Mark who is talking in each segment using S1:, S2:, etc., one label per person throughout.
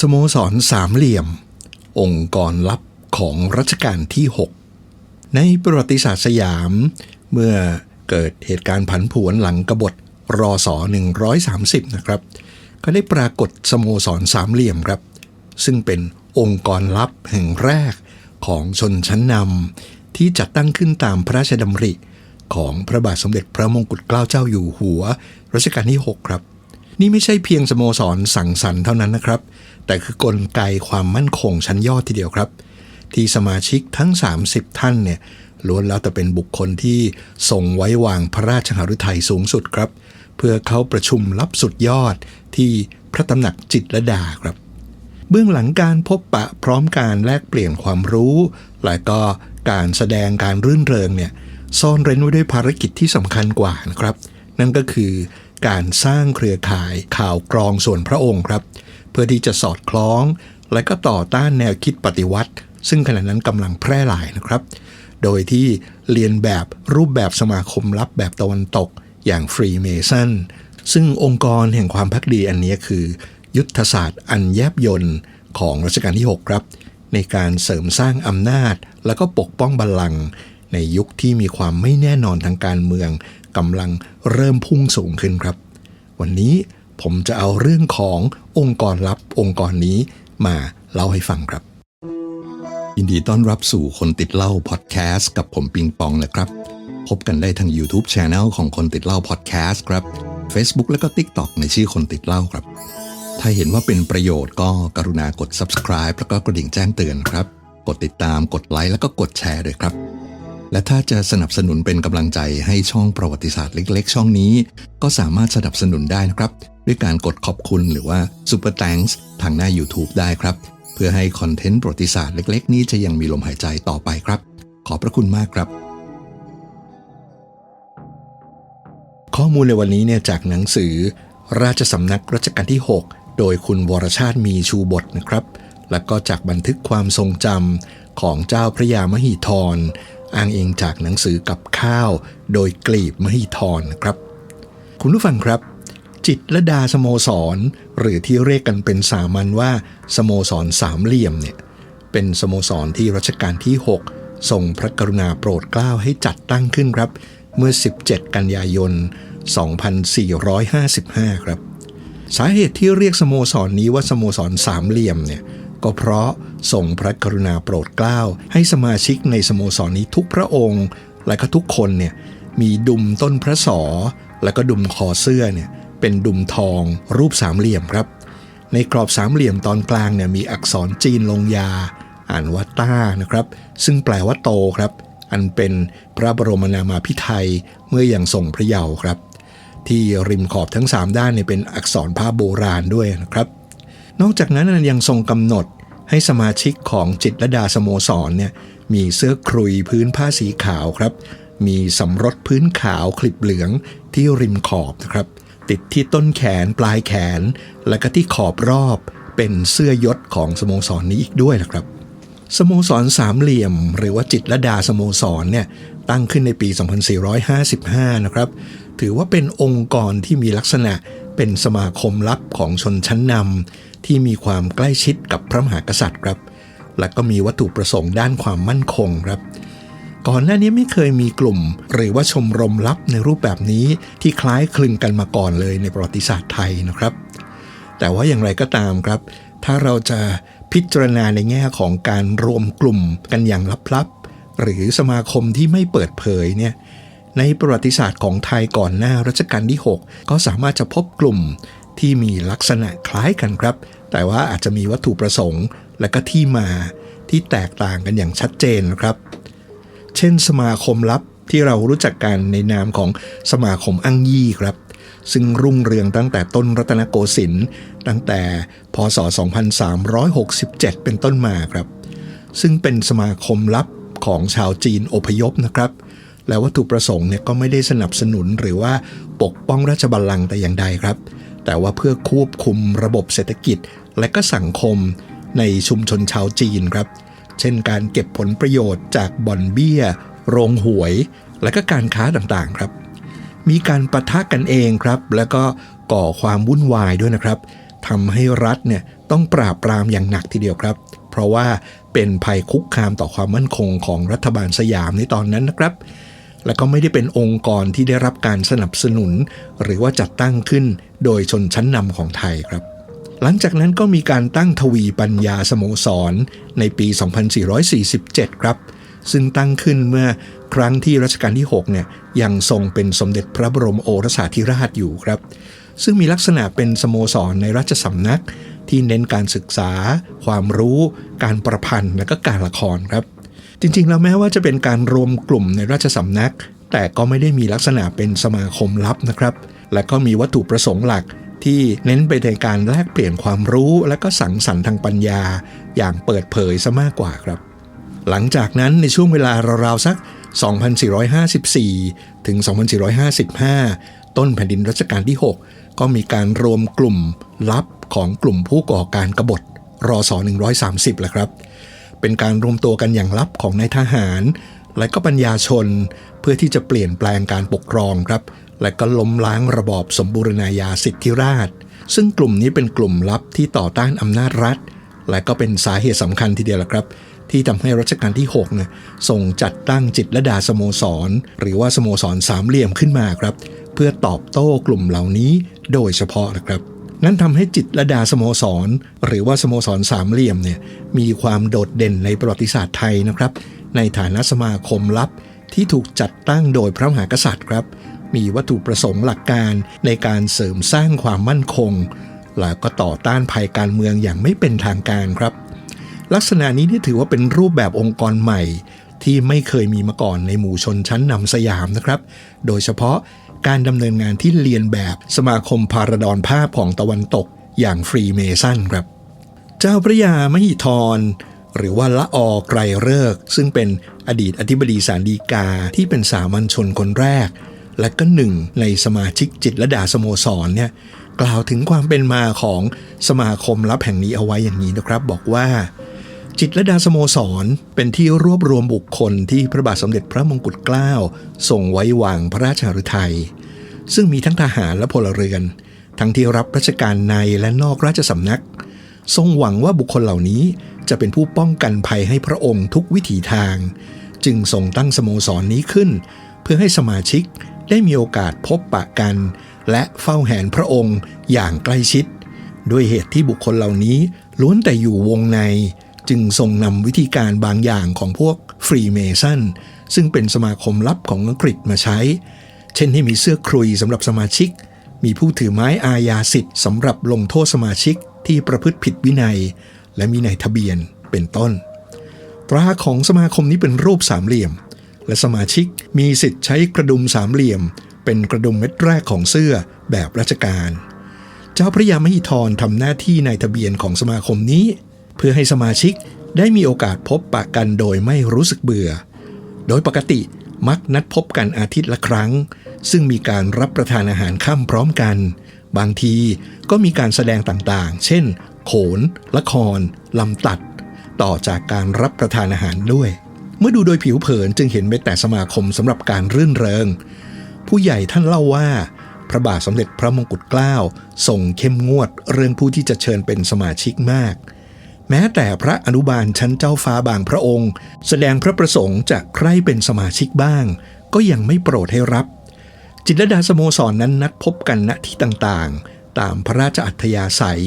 S1: สโมสรสามเหลี่ยม องค์กรลับของรัชกาลที่ 6 ในประวัติศาสตร์สยาม เมื่อเกิดเหตุการณ์ผันผวนหลังกบฏรอสอ130 นะครับ ก็ได้ปรากฏสโมสรสามเหลี่ยมครับ ซึ่งเป็นองค์กรลับแห่งแรกของชนชั้นนำที่จัดตั้งขึ้นตามพระราชดำริ ของพระบาทสมเด็จพระมงกุฎเกล้าเจ้าอยู่หัวรัชกาลที่ 6 ครับ นี่ไม่ใช่เพียงสโมสรสั่งสรรเท่านั้นนะครับ แต่คือกลไกความมั่นคงชั้นยอดทีเดียวครับ ที่สมาชิกทั้ง 30 ท่านเนี่ยล้วนแล้วแต่เป็นบุคคลที่ทรงไว้วางพระราชหฤทัยสูงสุดครับ เพื่อเขาประชุมลับสุดยอดที่พระตำหนักจิตรลดาครับ เบื้องหลังการพบปะพร้อมการแลกเปลี่ยนความรู้ และก็การแสดงการรื่นเริงเนี่ยซ่อนเร้นไว้ด้วยภารกิจที่สำคัญกว่านะครับ นั่นก็คือ การสร้างเครือข่ายข่าวกรองส่วนพระองค์ครับ เพื่อที่จะสอดคล้อง และก็ต่อต้านแนวคิดปฏิวัติ ซึ่งขณะนั้นกำลังแพร่หลายนะครับ โดยที่เรียนแบบรูปแบบสมาคมลับแบบตะวันตกอย่างฟรีเมซันซึ่งองค์กรแห่งความพักดีอันนี้คือ ยุทธศาสตร์อันแยบยนต์ของรัชกาลที่ 6 ครับ ในการเสริมสร้างอำนาจ แล้วก็ปกป้องบัลลังก์ ในยุคที่มีความไม่แน่นอนทางการเมืองกำลังเริ่มพุ่งสูงขึ้นครับ วันนี้ผมจะเอาเรื่องขององค์กรลับองค์กรนี้มาเล่าให้ฟังครับยินดีต้อนรับสู่คนติดเล่าพอดแคสต์กับผมปิงปองนะครับ พบกันได้ทาง YouTube Channel ของคนติดเล่าพอดแคสต์ครับ Facebook แล้วก็ TikTok ในชื่อคนติดเล่าครับ ถ้าเห็นว่าเป็นประโยชน์ก็กรุณากด subscribe แล้วก็กระดิ่งแจ้งเตือนครับ กดติดตามกดไลค์แล้วก็กดแชร์ด้วยครับ และถ้าจะสนับสนุนเป็นกำลังใจให้ช่องประวัติศาสตร์เล็ก ๆ ช่องนี้ ก็สามารถสนับสนุนได้นะครับ ด้วยการกดขอบคุณหรือว่า Super Thanks ทางหน้า YouTube ได้ครับ เพื่อให้คอนเทนต์ประวัติศาสตร์เล็ก ๆ นี้จะยังมีลมหายใจต่อไปครับ ขอบพระคุณมากครับ ข้อมูลในวันนี้เนี่ยจากหนังสือ ราชสำนักรัชกาลที่ 6 โดยคุณวรชาติมีชูบทนะครับ แล้วก็จากบันทึกความทรงจำของเจ้าพระยามหิธร อ้างอิงจากหนังสือกับข้าว โดยกลีบมหิธรนครับ คุณผู้ฟังครับ จิตรลดาสโมสร หรือที่เรียกกันเป็นสามัญว่า สโมสรสามเหลี่ยมเนี่ยเป็นสโมสรที่รัชกาลที่ 6 ทรงพระกรุณาโปรดเกล้าให้จัดตั้งขึ้นครับ เมื่อ 17 กันยายน 2455 ครับ สาเหตุที่เรียกสโมสรนนี้ว่าสโมสรสามเหลี่ยมเนี่ย ก็เพราะทรงพระกรุณาโปรดเกล้าให้สมาชิกในสโมสรนี้ทุกพระองค์ และก็ทุกคนเนี่ยมีดุมต้นพระสอ และก็ดุมคอเสื้อเนี่ยเป็นดุมทองรูปสามเหลี่ยมครับ ในกรอบสามเหลี่ยมตอนกลางเนี่ยมีอักษรจีนลงยา อ่านว่าต้านะครับ ซึ่งแปลว่าโตครับ อันเป็นพระบรมนามาพิไทยเมื่ออยังทรงพระเยาว์ครับ ที่ริมขอบทั้ง 3 ด้านเนี่ยเป็นอักษรภาโบราณด้วยนะครับ นอกจากนั้นยังทรงกำหนดให้สมาชิกของจิตรดาสโมสรเนี่ยมีเสื้อคลุยพื้นผ้าสีขาวครับ มีสำรดพื้นขาวคลิปเหลืองที่ริมขอบนะครับ ติดที่ต้นแขนปลายแขน และก็ที่ขอบรอบเป็นเสื้อยศของสโมสรนี้อีกด้วยนะครับ สโมสรสามเหลี่ยม หรือว่าจิตรดาสโมสรเนี่ยตั้งขึ้นในปี 2455 นะครับ ถือว่าเป็นองค์กรที่มีลักษณะ เป็นสมาคมลับของชนชั้นนำที่มีความใกล้ชิดกับพระมหากษัตริย์ครับ และก็มีวัตถุประสงค์ด้านความมั่นคงครับ ก่อนหน้านี้ไม่เคยมีกลุ่ม หรือว่าชมรมลับในรูปแบบนี้ที่คล้ายคลึงกันมาก่อนเลยในประวัติศาสตร์ไทยนะครับ แต่ว่าอย่างไรก็ตามครับ ถ้าเราจะพิจารณาในแง่ของการรวมกลุ่มกันอย่างลับๆหรือสมาคมที่ไม่เปิดเผยเนี่ย ในประวัติศาสตร์ของไทยก่อนหน้ารัชกาลที่ 6 ก็สามารถจะพบกลุ่มที่มีลักษณะคล้ายกันครับ แต่ว่าอาจจะมีวัตถุประสงค์ และก็ที่มาที่แตกต่างกันอย่างชัดเจนนะครับ เช่น สมาคมลับที่เรารู้จักกันในนามของสมาคมอังยี่ครับ ซึ่งรุ่งเรืองตั้งแต่ต้นรัตนโกสินทร์ตั้งแต่พศ 2367 เป็นต้นมาครับ ซึ่งเป็นสมาคมลับของชาวจีนอพยพนะครับ และวัตถุประสงค์เนี่ยก็ไม่ได้สนับสนุนหรือว่าปกป้องราชบัลลังก์แต่อย่างใดครับ แต่ว่าเพื่อควบคุมระบบเศรษฐกิจ และก็สังคมในชุมชนชาวจีนครับ เช่นการเก็บผลประโยชน์จากบ่อนเบี้ย โรงหวย และก็การค้าต่างๆครับ มีการประทะกันเองครับ แล้วก็ก่อความวุ่นวายด้วยนะครับทำให้รัฐเนี่ยต้องปราบปรามอย่างหนักทีเดียวครับ เพราะว่าเป็นภัยคุกคามต่อความมั่นคงของรัฐบาลสยามในตอนนั้นนะครับ และก็ไม่ได้เป็นองค์กรที่ได้รับการสนับสนุน หรือว่าจัดตั้งขึ้นโดยชนชั้นนำของไทยครับ หลังจากนั้นก็มีการตั้งทวีปัญญาสโมสร ในปี 2447 ครับ ซึ่งตั้งขึ้นเมื่อครั้งที่รัชกาลที่ 6 เนี่ยยังทรงเป็นสมเด็จพระบรมโอรสาธิราชอยู่ครับ ซึ่งมีลักษณะเป็นสโมสรในราชสำนักที่เน้นการศึกษา ความรู้ การประพันธ์และก็การละครครับ จริงๆ แล้วแม้ว่าจะเป็นการรวมกลุ่มในราชสำนัก แต่ก็ไม่ได้มีลักษณะเป็นสมาคมลับนะครับ และก็มีวัตถุประสงค์หลักที่เน้นไปในการแลกเปลี่ยนความรู้และก็สังสรรค์ทางปัญญา อย่างเปิดเผยซะมากกว่าครับ หลังจากนั้นในช่วงเวลาราวๆสัก 2454 ถึง 2455 ต้นแผ่นดินรัชกาลที่ 6 ก็มีการรวมกลุ่มลับของกลุ่มผู้ก่อการกบฏรอสอ130แหละครับ เป็นการรวมตัวกันอย่างลับของนายทหาร และก็ปัญญาชนเพื่อที่จะเปลี่ยนแปลงการปกครองครับ และก็ล้มล้างระบอบสมบูรณาญาสิทธิราช ซึ่งกลุ่มนี้เป็นกลุ่มลับที่ต่อต้านอำนาจรัฐ และก็เป็นสาเหตุสำคัญทีเดียวละครับ ที่ทำให้รัชกาลที่6เนี่ยส่งจัดตั้งจิตรลดาสโมสร หรือว่าสโมสรสามเหลี่ยมขึ้นมาครับ เพื่อตอบโต้กลุ่มเหล่านี้โดยเฉพาะนะครับ นั่นทำให้จิตรลดาสโมสร หรือว่าสโมสรสามเหลี่ยมเนี่ยมีความโดดเด่นในประวัติศาสตร์ไทยนะครับ ในฐานะสมาคมลับที่ถูกจัดตั้งโดยพระมหากษัตริย์ครับ มีวัตถุประสงค์หลักการในการเสริมสร้างความมั่นคง และก็ต่อต้านภัยการเมืองอย่างไม่เป็นทางการครับ ลักษณะนี้นี่ถือว่าเป็นรูปแบบองค์กรใหม่ ที่ไม่เคยมีมาก่อนในหมู่ชนชั้นนำสยามนะครับ โดยเฉพาะ การดำเนินงานที่เรียนแบบสมาคมพารดอนภาพของตะวันตกอย่างฟรีเมซันครับ เจ้าพระยามหิธรหรือว่าละออไกรเลิก ซึ่งเป็นอดีตอธิบดีสารดีกาที่เป็นสามัญชนคนแรก และก็หนึ่งในสมาชิกจิตรลดาสโมสรเนี่ยกล่าวถึงความเป็นมาของสมาคมลับแห่งนี้เอาไว้อย่างนี้นะครับ บอกว่า จิตรลดาสโมสรเป็นที่รวบรวมบุคคลที่พระบาทสมเด็จพระมงกุฎเกล้าทรงไว้วางพระราชฤทัย ซึ่งมีทั้งทหารและพลเรือน ทั้งที่รับราชการในและนอกราชสำนัก ทรงหวังว่าบุคคลเหล่านี้จะเป็นผู้ป้องกันภัยให้พระองค์ทุกวิถีทาง จึงทรงตั้งสโมสรนนี้ขึ้น เพื่อให้สมาชิกได้มีโอกาสพบปะกัน และเฝ้าแหนพระองค์อย่างใกล้ชิด ด้วยเหตุที่บุคคลเหล่านี้ล้วนแต่อยู่วงใน จึงทรงนำวิธีการบางอย่างของพวกฟรีเมซันซึ่งเป็นสมาคมลับของอังกฤษมาใช้ เช่นให้มีเสื้อคลุยสำหรับสมาชิก มีผู้ถือไม้อาญาสิทธิ์สำหรับลงโทษสมาชิกที่ประพฤติผิดวินัย และมีในทะเบียนเป็นต้น ตราของสมาคมนี้เป็นรูปสามเหลี่ยม และสมาชิกมีสิทธิ์ใช้กระดุมสามเหลี่ยม เป็นกระดุมเม็ดแรกของเสื้อแบบราชการ เจ้าพระยามหิธรทำหน้าที่ในทะเบียนของสมาคมนี้ เพื่อให้สมาชิกได้มีโอกาสพบปะกันโดยไม่รู้สึกเบื่อ โดยปกติมักนัดพบกันอาทิตย์ละครั้ง ซึ่งมีการรับประทานอาหารค่ำพร้อมกัน บางทีก็มีการแสดงต่างๆ เช่น โขน ละคร ลำตัด ต่อจากการรับประทานอาหารด้วย เมื่อดูโดยผิวเผินจึงเห็นเป็นแต่สมาคมสำหรับการรื่นเริง ผู้ใหญ่ท่านเล่าว่า พระบาทสมเด็จพระมงกุฎเกล้าทรงเข้มงวดเรื่องผู้ที่จะเชิญเป็นสมาชิกมาก แม้แต่พระอนุบาลชั้นเจ้าฟ้าบางพระองค์ แสดงพระประสงค์จะใคร่เป็นสมาชิกบ้าง ก็ยังไม่โปรดให้รับ จิตรดาสโมสรนนั้นนัดพบกันณที่ต่างๆ ตามพระราชอัธยาศัย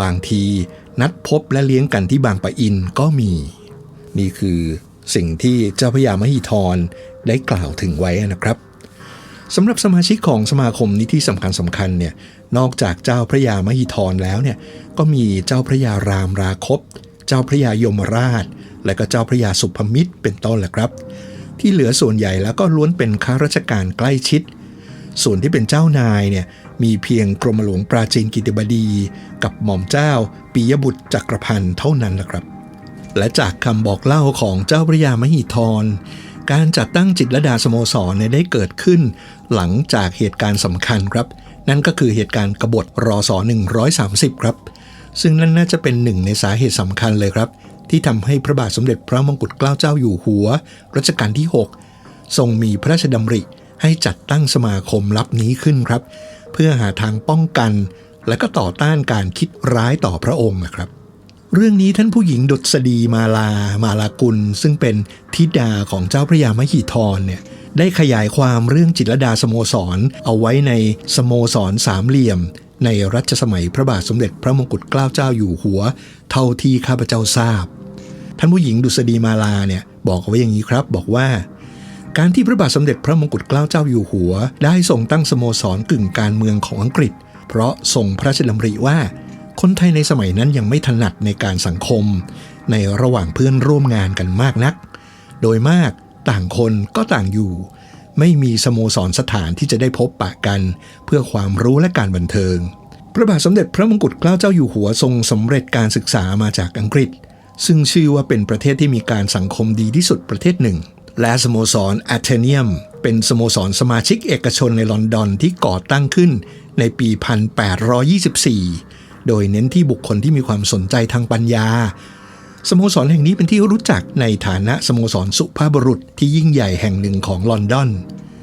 S1: บางทีนัดพบและเลี้ยงกันที่บางปะอินก็มี นี่คือสิ่งที่เจ้าพระยามหิธรได้กล่าวถึงไว้นะครับ สำหรับสมาชิกของสมาคมนี้ที่สำคัญสำคัญเนี่ยนอกจากเจ้าพระยามหิธรแล้วเนี่ยก็มีเจ้าพระยารามราคบ เจ้าพระยายมราช และก็เจ้าพระยาสุภมิตรเป็นต้นแหละครับ ที่เหลือส่วนใหญ่แล้วก็ล้วนเป็นข้าราชการใกล้ชิด ส่วนที่เป็นเจ้านายเนี่ยมีเพียงกรมหลวงปราจีนกิติบดี กับหม่อมเจ้าปิยบุตรจักรพันธ์เท่านั้นแหละครับ และจากคำบอกเล่าของเจ้าพระยามหิธรการจัดตั้งจิตรดาสโมสรเนี่ยได้เกิดขึ้น หลังจากเหตุการณ์สำคัญครับ นั่นก็คือเหตุการณ์กบฏรอสอ130 ครับ ซึ่งนั่นน่าจะเป็นหนึ่งในสาเหตุสำคัญเลยครับ ที่ทำให้พระบาทสมเด็จพระมงกุฎเกล้าเจ้าอยู่หัวรัชกาลที่ 6 ทรงมีพระราชดำริให้จัดตั้งสมาคมลับนี้ขึ้นครับ เพื่อหาทางป้องกัน และก็ต่อต้านการคิดร้ายต่อพระองค์นะครับเรื่องนี้ท่านผู้หญิงดุษฎีมาลา มาลากุล ซึ่งเป็นธิดาของเจ้าพระยามหิธรเนี่ย ได้ขยายความเรื่องจิตรดาสโมสร เอาไว้ในสโมสรสามเหลี่ยม ในรัชสมัยพระบาทสมเด็จพระมงกุฎเกล้าเจ้าอยู่หัว เท่าที่ข้าพเจ้าทราบ ท่านผู้หญิงดุษฎีมาลาเนี่ยบอกเอาไว้อย่างนี้ครับบอกว่าการที่พระบาทสมเด็จพระมงกุฎเกล้าเจ้าอยู่หัว ได้ทรงตั้งสโมสรกึ่งการเมืองของอังกฤษ เพราะทรงพระราชดำริว่า คนไทยในสมัยนั้นยังไม่ถนัดในการสังคม ในระหว่างเพื่อนร่วมงานกันมากนัก โดยมาก ต่างคนก็ต่างอยู่ ไม่มีสโมสรสถานที่จะได้พบปะกัน เพื่อความรู้และการบันเทิง พระบาทสมเด็จพระมงกุฎเกล้าเจ้าอยู่หัวทรงสำเร็จการศึกษามาจากอังกฤษ ซึ่งชื่อว่าเป็นประเทศที่มีการสังคมดีที่สุดประเทศหนึ่ง และสโมสรแอเทเนียม เป็นสโมสรสมาชิกเอกชนในลอนดอนที่ก่อตั้งขึ้นในปี 1824 โดยเน้นที่บุคคลที่มีความสนใจทางปัญญา สโมสรแห่งนี้เป็นที่รู้จักในฐานะสโมสรสุภาพบุรุษที่ยิ่งใหญ่แห่งหนึ่งของลอนดอน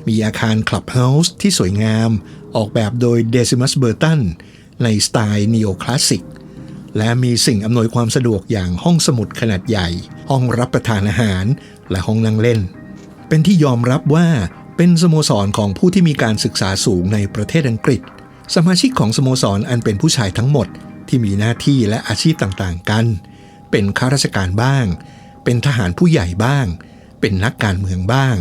S1: มีอาคารคลับเฮาส์ที่สวยงาม ออกแบบโดยเดซิมัสเบอร์ตันในสไตล์นีโอคลาสสิก และมีสิ่งอำนวยความสะดวกอย่างห้องสมุดขนาดใหญ่ ห้องรับประทานอาหาร และห้องนั่งเล่น เป็นที่ยอมรับว่าเป็นสโมสรของผู้ที่มีการศึกษาสูงในประเทศอังกฤษ สมาชิกของสโมสรอันเป็นผู้ชายทั้งหมดที่มีหน้าที่และอาชีพต่างๆกัน เป็นข้าราชการบ้าง เป็นทหารผู้ใหญ่บ้าง เป็นนักการเมืองบ้าง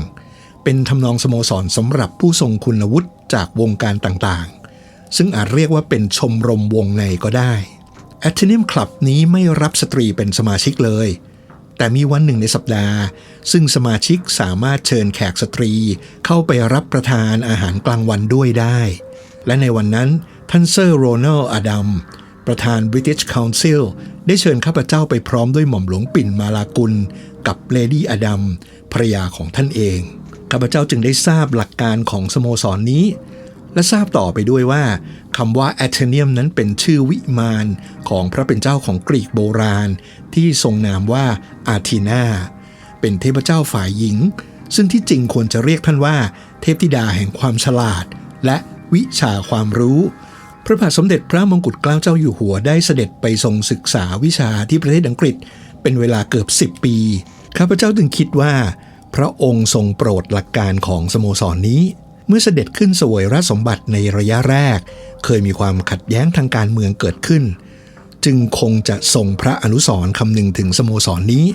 S1: เป็นทำนองสโมสรสำหรับผู้ทรงคุณวุฒิจากวงการต่างๆ ซึ่งอาจเรียกว่าเป็นชมรมวงในก็ได้แอตเทเนียมคลับนี้ไม่รับสตรีเป็นสมาชิกเลย แต่มีวันหนึ่งในสัปดาห์ ซึ่งสมาชิกสามารถเชิญแขกสตรี เข้าไปรับประทานอาหารกลางวันด้วยได้ และในวันนั้นท่านเซอร์โรนัลอดัม ประธาน British Council ได้เชิญข้าพเจ้าไปพร้อมด้วยหม่อมหลวงปิ่นมาลากุล กับเลดี้อดัมภรยาของท่านเอง ข้าพเจ้าจึงได้ทราบหลักการของสโมสรนนี้ และทราบต่อไปด้วยว่าคำว่าแอเทเนียมนั้นเป็นชื่อวิมานของพระเป็นเจ้าของกรีกโบราณ ที่ทรงนามว่าอาทีนาเป็นเทพเจ้าฝ่ายหญิง ซึ่งที่จริงควรจะเรียกท่านว่า เทพธิดาแห่งความฉลาด และวิชาความรู้ พระบาทสมเด็จพระมงกุฎเกล้าเจ้าอยู่หัวได้เสด็จไปทรงศึกษาวิชาที่ประเทศอังกฤษ เป็นเวลาเกือบ 10 ปี ข้าพเจ้าจึงคิดว่า พระองค์ทรงโปรดหลักการของสโมสรนนี้ เมื่อเสด็จขึ้นสวยราชสมบัติในระยะแรก เคยมีความขัดแย้งทางการเมืองเกิดขึ้น จึงคงจะทรงพระอนุสรณ์คำนึงถึงสโมสรนนี้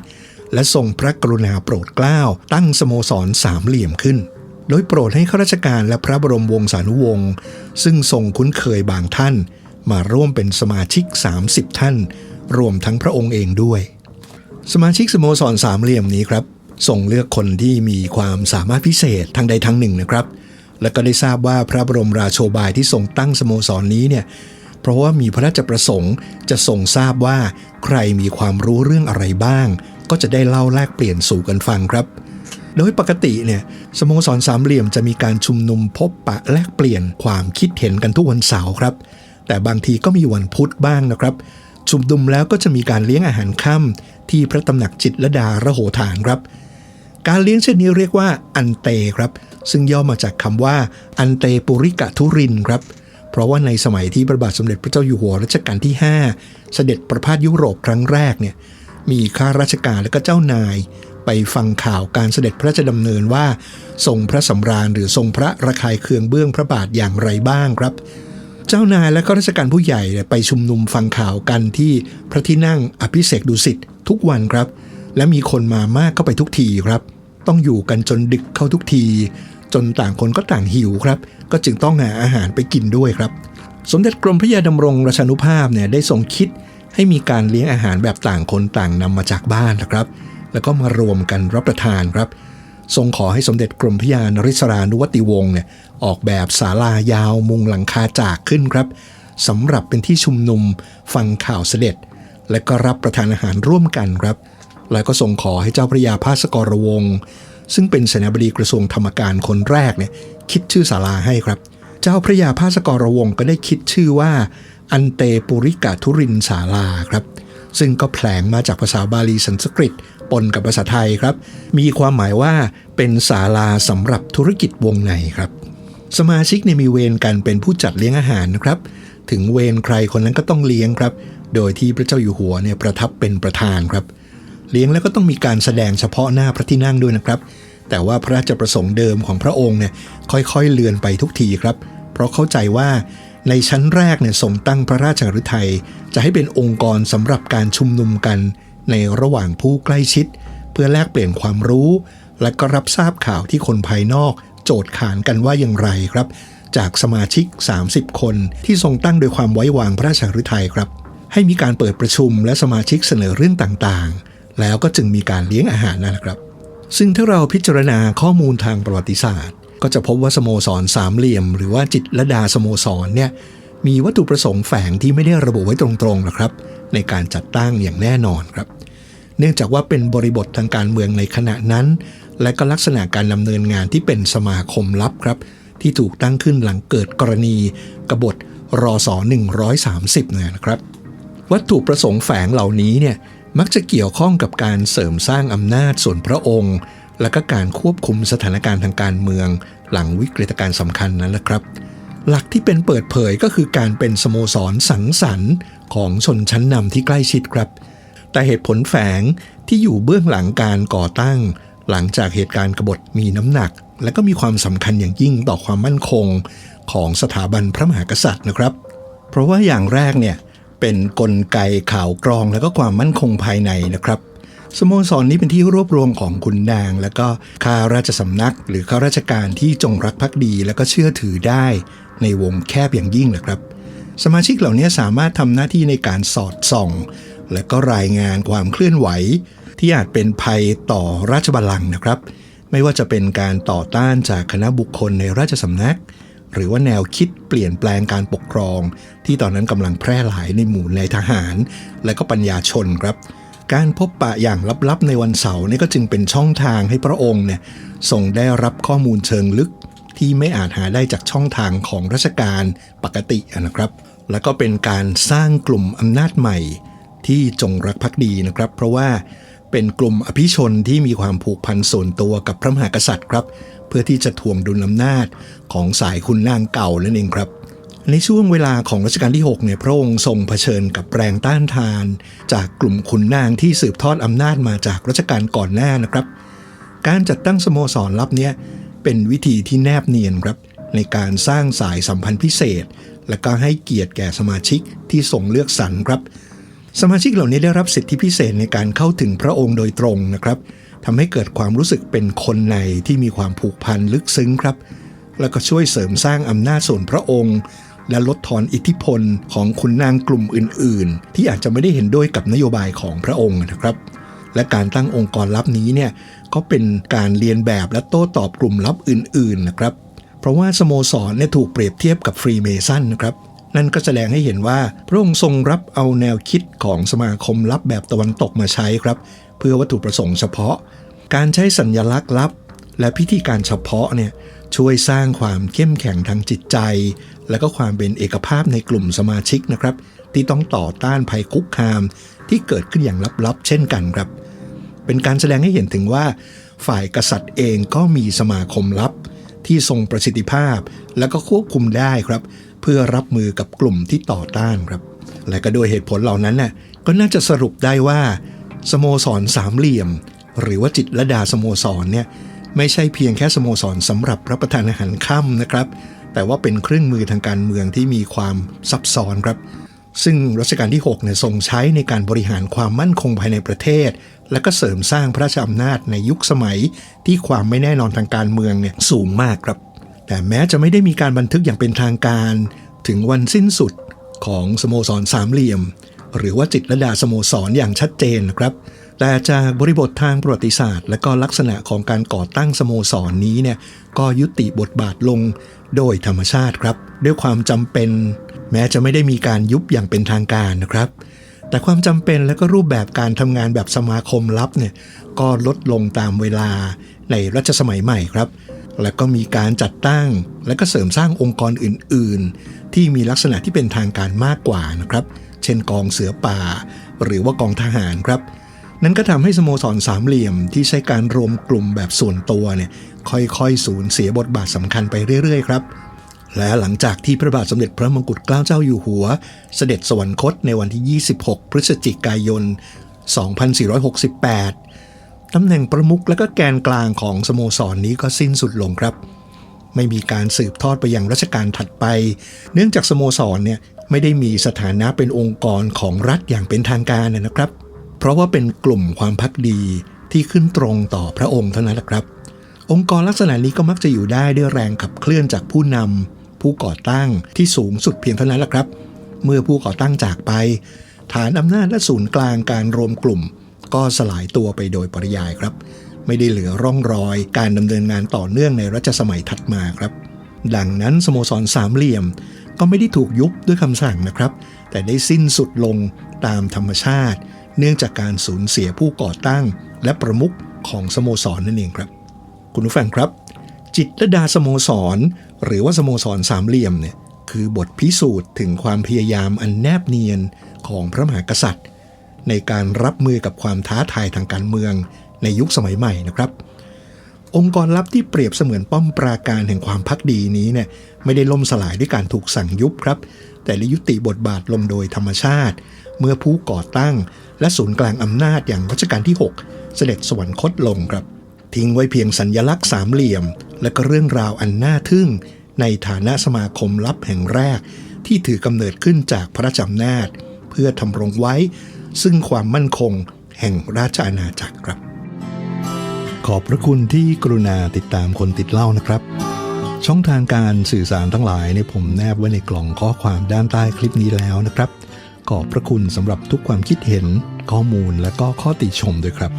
S1: และทรงพระกรุณาโปรดเกล้าตั้งสโมสรสามเหลี่ยมขึ้น โดยโปรดให้ข้าราชการและพระบรมวงศานุวงศ์ซึ่งทรงคุ้นเคยบางท่าน มาร่วมเป็นสมาชิก 30 ท่าน รวมทั้งพระองค์เองด้วย สมาชิกสโมสรสามเหลี่ยมนี้ครับส่งเลือกคนที่มีความสามารถพิเศษทางใดทางหนึ่งนะครับ และก็ได้ทราบว่าพระบรมราโชบายที่ทรงตั้งสโมสรนนี้เนี่ยเพราะว่ามีพระราชประสงค์จะทรงทราบว่าใครมีความรู้เรื่องอะไรบ้าง ก็จะได้เล่าแลกเปลี่ยนสู่กันฟังครับ โดยปกติเนี่ยสโมสรสามเหลี่ยมจะมีการชุมนุมพบปะแลกเปลี่ยนความคิดเห็นกันทุกวันเสาร์ครับ แต่บางทีก็มีวันพุธบ้างนะครับ ชุมนุมแล้วก็จะมีการเลี้ยงอาหารค่ำที่พระตำหนักจิตรลดาระโหฐานครับ การเลี้ยงเช่นนี้เรียกว่าอันเตครับ ซึ่งย่อมาจากคำว่าอันเตปุริกะทุรินครับเพราะว่าในสมัยที่พระบาทสมเด็จพระเจ้าอยู่หัวรัชกาลที่ 5 เสด็จประพาสยุโรปครั้งแรกเนี่ยมีข้าราชการและก็เจ้านาย ไปฟังข่าวการเสด็จพระราชดำเนินว่า ทรงพระสำราญหรือทรงพระระคายเคืองเบื้องพระบาทอย่างไรบ้างครับ เจ้านายและข้าราชการผู้ใหญ่ไปชุมนุมฟังข่าวกันที่พระที่นั่งอภิเษกดุสิตทุกวันครับ และมีคนมามากเข้าไปทุกทีครับ ต้องอยู่กันจนดึกเข้าทุกที จนต่างคนก็ต่างหิวครับ ก็จึงต้องหาอาหารไปกินด้วยครับ สมเด็จกรมพระยาดำรงราชานุภาพเนี่ยได้ทรงคิดให้มีการเลี้ยงอาหารแบบต่างคนต่างนำมาจากบ้านนะครับ แล้วก็มารวมกันรับประทานครับ ทรงขอให้สมเด็จกรมพยานริศรานุวัติวงศ์เนี่ยออกแบบศาลายาวมุงหลังคาจากขึ้นครับสำหรับเป็นที่ชุมนุมฟังข่าวเสด็จ และก็รับประทานอาหารร่วมกันครับ แล้วก็ทรงขอให้เจ้าพระยาภาสกรวงศ์ซึ่งเป็นเสนาบดีกระทรวงธรรมการคนแรกเนี่ยคิดชื่อศาลาให้ครับ เจ้าพระยาภาสกรวงศ์ก็ได้คิดชื่อว่า อันเตปุริกาทุรินศาลาครับ ซึ่งก็แผลงมาจากภาษาบาลีสันสกฤตปนกับภาษาไทยครับ มีความหมายว่าเป็นศาลาสำหรับธุรกิจวงในครับ สมาชิกเนี่ยมีเวรกันเป็นผู้จัดเลี้ยงอาหารนะครับ ถึงเวรใครคนนั้นก็ต้องเลี้ยงครับ โดยที่พระเจ้าอยู่หัวเนี่ยประทับเป็นประธานครับ เลี้ยงแล้วก็ต้องมีการแสดงเฉพาะหน้าพระที่นั่งด้วยนะครับ แต่ว่าพระราชประสงค์เดิมของพระองค์เนี่ยค่อยๆเลือนไปทุกทีครับ เพราะเข้าใจว่า ในชั้นแรกเนี่ยทรงตั้งพระราชฤทัยจะให้เป็นองค์กรสำหรับการชุมนุมกันในระหว่างผู้ใกล้ชิด เพื่อแลกเปลี่ยนความรู้ และก็รับทราบข่าวที่คนภายนอก โจทย์ขานกันว่าอย่างไรครับ จากสมาชิก 30 คนที่ทรงตั้งโดยความไว้วางพระราชฤทัยครับ ให้มีการเปิดประชุมและสมาชิกเสนอเรื่องต่างๆ แล้วก็จึงมีการเลี้ยงอาหารนั่นแหละครับ ซึ่งถ้าเราพิจารณาข้อมูลทางประวัติศาสตร์ ก็จะพบว่าสโมสรสามเหลี่ยม หรือว่าจิตรดาสโมสรเนี่ยมีวัตถุประสงค์แฝงที่ไม่ได้ระบุไว้ตรงๆนะครับ ในการจัดตั้งอย่างแน่นอนครับ เนื่องจากว่าเป็นบริบททางการเมืองในขณะนั้น และก็ลักษณะการดำเนินงานที่เป็นสมาคมลับครับ ที่ถูกตั้งขึ้นหลังเกิดกรณีกบฏรอสอ130นะครับ วัตถุประสงค์แฝงเหล่านี้เนี่ยมักจะเกี่ยวข้องกับการเสริมสร้างอำนาจส่วนพระองค์ และก็การควบคุมสถานการณ์ทางการเมือง หลังวิกฤตการณ์สำคัญนั้นแหละครับ หลักที่เป็นเปิดเผยก็คือการเป็นสโมสรสังสรรค์ ของชนชั้นนำที่ใกล้ชิดครับ แต่เหตุผลแฝงที่อยู่เบื้องหลังการก่อตั้ง หลังจากเหตุการณ์กบฏมีน้ำหนัก และก็มีความสำคัญอย่างยิ่งต่อความมั่นคง ของสถาบันพระมหากษัตริย์นะครับ เพราะว่าอย่างแรกเนี่ยเป็นนกลไกข่าวกรองและก็ความมั่นคงภายในนะครับ สโมสรนี้เป็นที่รวบรวมของขุนนาง และก็ข้าราชสำนัก หรือข้าราชการที่จงรักภักดี และก็เชื่อถือได้ ในวงแคบอย่างยิ่งเลยครับ สมาชิกเหล่านี้สามารถทำหน้าที่ในการสอดส่อง และก็รายงานความเคลื่อนไหว ที่อาจเป็นภัยต่อราชบัลลังก์นะครับ ไม่ว่าจะเป็นการต่อต้านจากคณะบุคคลในราชสำนัก หรือว่าแนวคิดเปลี่ยนแปลงการปกครอง ที่ตอนนั้นกำลังแพร่หลายในหมู่นายทหาร และก็ปัญญาชนครับ การพบปะอย่างลับๆในวันเสาร์นี่ก็จึงเป็นช่องทางให้พระองค์เนี่ยส่งได้รับข้อมูลเชิงลึกที่ไม่อาจหาได้จากช่องทางของราชการปกตินะครับ และก็เป็นการสร้างกลุ่มอำนาจใหม่ ที่จงรักภักดีนะครับ เพราะว่าเป็นกลุ่มอภิชนที่มีความผูกพันส่วนตัวกับพระมหากษัตริย์ครับ เพื่อที่จะทวงดุลอำนาจของสายคุณนางเก่านั่นเองครับ ในช่วงเวลาของรัชกาลที่6เนี่ยพระองค์ทรงเผชิญกับแรงต้านทาน จากกลุ่มขุนนางที่สืบทอดอำนาจมาจากรัชกาลก่อนหน้านะครับ การจัดตั้งสโมสรลับเนี้ยเป็นวิธีที่แนบเนียนครับในการสร้างสายสัมพันธ์พิเศษ และก็ให้เกียรติแก่สมาชิกที่ส่งเลือกสรรครับ สมาชิกเหล่านี้ได้รับสิทธิพิเศษในการเข้าถึงพระองค์โดยตรงนะครับทำให้เกิดความรู้สึกเป็นคนในที่มีความผูกพันลึกซึ้งครับ แล้วก็ช่วยเสริมสร้างอำนาจส่วนพระองค์ และลดทอนอิทธิพลของขุนนางกลุ่มอื่น ๆ ที่อาจจะไม่ได้เห็นด้วยกับนโยบายของพระองค์นะครับและการตั้งองค์กรลับนี้เนี่ยก็เป็นการเรียนแบบและโต้ตอบกลุ่มลับอื่น ๆ นะครับ เพราะว่าสโมสรเนี่ยถูกเปรียบเทียบกับฟรีเมซันนะครับ นั่นก็แสดงให้เห็นว่าพระองค์ทรงรับเอาแนวคิดของสมาคมลับแบบตะวันตกมาใช้ครับ เพื่อวัตถุประสงค์เฉพาะ การใช้สัญญลักษณ์ลับ และพิธีการเฉพาะเนี่ยช่วยสร้างความเข้มแข็งทางจิตใจ และก็ความเป็นเอกภาพในกลุ่มสมาชิกนะครับ ที่ต้องต่อต้านภัยคุกคาม ที่เกิดขึ้นอย่างลับๆ เช่นกันครับ เป็นการแสดงให้เห็นถึงว่า ฝ่ายกษัตริย์เองก็มีสมาคมลับ ที่ทรงประสิทธิภาพ และก็ควบคุมได้ครับ เพื่อรับมือกับกลุ่มที่ต่อต้านครับ และก็โดยเหตุผลเหล่านั้นน่ะก็น่าจะสรุปได้ว่า สโมสรสามเหลี่ยม หรือว่าจิตรดาสโมสรเนี่ยไม่ใช่เพียงแค่สโมสรสำหรับรับประทานอาหารค่ำนะครับ แต่ว่าเป็นเครื่องมือทางการเมืองที่มีความซับซ้อนครับ ซึ่งรัชกาลที่6เนี่ยทรงใช้ในการบริหารความมั่นคงภายในประเทศ และก็เสริมสร้างพระราชอำนาจในยุคสมัยที่ความไม่แน่นอนทางการเมืองเนี่ยสูงมากครับ แต่แม้จะไม่ได้มีการบันทึกอย่างเป็นทางการ ถึงวันสิ้นสุดของสโมสรสามเหลี่ยม หรือว่าจิตรดาสโมสรอย่างชัดเจนนะครับ แต่จากบริบททางประวัติศาสตร์ และก็ลักษณะของการก่อตั้งสโมสรนนี้เนี่ยก็ยุติบทบาทลงโดยธรรมชาติครับ ด้วยความจำเป็น แม้จะไม่ได้มีการยุบอย่างเป็นทางการนะครับ แต่ความจำเป็นและก็รูปแบบการทำงานแบบสมาคมลับเนี่ยก็ลดลงตามเวลาในรัชสมัยใหม่ครับ และก็มีการจัดตั้ง และก็เสริมสร้างองค์กรอื่น ๆ ที่มีลักษณะที่เป็นทางการมากกว่านะครับ เช่นกองเสือป่า หรือว่ากองทหารครับ นั่นก็ทำให้สโมสรสามเหลี่ยมที่ใช้การรวมกลุ่มแบบส่วนตัวเนี่ยค่อยๆ สูญเสียบทบาทสำคัญไปเรื่อยๆ ครับ และหลังจากที่พระบาทสมเด็จพระมงกุฎเกล้าเจ้าอยู่หัว เสด็จสวรรคตในวันที่ 26 พฤศจิกายน 2468 ตำแหน่งประมุขและก็แกนกลางของสโมสรนนี้ก็สิ้นสุดลงครับ ไม่มีการสืบทอดไปยังรัชกาลถัดไป เนื่องจากสโมสรเนี่ยไม่ได้มีสถานะเป็นองค์กรของรัฐอย่างเป็นทางการนะครับ เพราะว่าเป็นกลุ่มความพักดีที่ขึ้นตรงต่อพระองค์เท่านั้นแหละครับ องค์กรลักษณะนี้ก็มักจะอยู่ได้ด้วยแรงขับเคลื่อนจากผู้นำผู้ก่อตั้งที่สูงสุดเพียงเท่านั้นแหละครับ เมื่อผู้ก่อตั้งจากไป ฐานอำนาจและศูนย์กลางการรวมกลุ่ม ก็สลายตัวไปโดยปริยายครับ ไม่ได้เหลือร่องรอย การดำเนินงานต่อเนื่องในรัชสมัยถัดมาครับ ดังนั้นสโมสรสามเหลี่ยมก็ไม่ได้ถูกยุบด้วยคำสั่งนะครับ แต่ได้สิ้นสุดลงตามธรรมชาติ เนื่องจากการสูญเสียผู้ก่อตั้ง และประมุขของสโมสรนั่นเองครับ คุณผู้ฟังครับ จิตรลดาสโมสร หรือว่าสโมสรสามเหลี่ยมเนี่ยคือบทพิสูจน์ถึงความพยายามอันแนบเนียนของพระมหากษัตริย์ ในการรับมือกับความท้าทายทางการเมืองในยุคสมัยใหม่นะครับ องค์กรลับที่เปรียบเสมือนป้อมปราการแห่งความพักดีนี้เนี่ยไม่ได้ล่มสลายด้วยการถูกสั่งยุบครับ แต่ได้ยุติบทบาทลงโดยธรรมชาติ เมื่อผู้ก่อตั้ง และศูนย์กลางอำนาจอย่างรัชกาลที่ 6 เสด็จสวรรคตลงครับ ทิ้งไว้เพียงสัญญลักษณ์สามเหลี่ยม และก็เรื่องราวอันน่าทึ่ง ในฐานะสมาคมลับแห่งแรก ที่ถือกำเนิดขึ้นจากพระราชอำนาจ เพื่อทำรงไว้ ซึ่งความมั่นคงแห่งราชอาณาจักรครับ ขอบพระคุณที่กรุณาติดตามคนติดเล่านะครับช่องทางการสื่อสารทั้งหลายเนี่ยผมแนบไว้ในกล่องข้อความด้านใต้คลิปนี้แล้วนะครับ ขอบพระคุณสำหรับทุกความคิดเห็น ข้อมูลและก็ข้อติชมด้วยครับ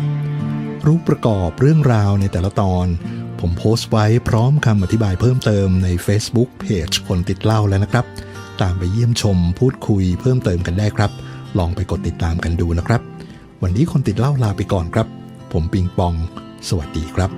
S1: รูปประกอบเรื่องราวในแต่ละตอน ผมโพสต์ไว้พร้อมคำอธิบายเพิ่มเติมใน Facebook Page คนติดเล่าแล้วนะครับ ตามไปเยี่ยมชมพูดคุยเพิ่มเติมกันได้ครับ ลองไปกดติดตามกันดูนะครับ วันนี้คนติดเล่าลาไปก่อนครับ ผมปิงปอง สวัสดีครับ